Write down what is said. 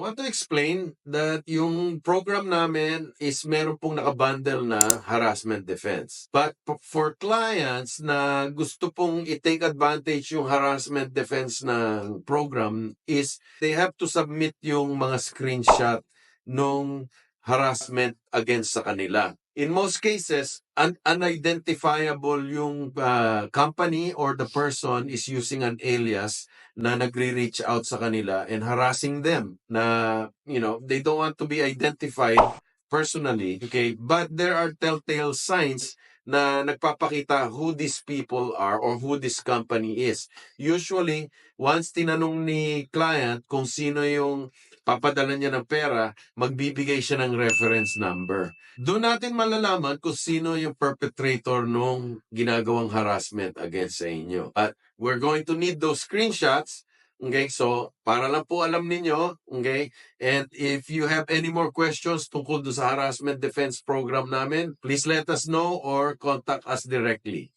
want to explain that yung program namin is meron pong nakabundle na harassment defense. But for clients na gusto pong i-take advantage yung harassment defense ng program is they have to submit yung mga screenshot nung harassment against sa kanila. In most cases, un- unidentifiable yung uh, company or the person is using an alias na nagre-reach out sa kanila and harassing them na, you know, they don't want to be identified personally, okay? But there are telltale signs na nagpapakita who these people are or who this company is. Usually, once tinanong ni client kung sino yung papadala niya ng pera, magbibigay siya ng reference number. Doon natin malalaman kung sino yung perpetrator nung ginagawang harassment against sa inyo. At we're going to need those screenshots. Okay, so para lang po alam ninyo, okay? And if you have any more questions tungkol sa harassment defense program namin, please let us know or contact us directly.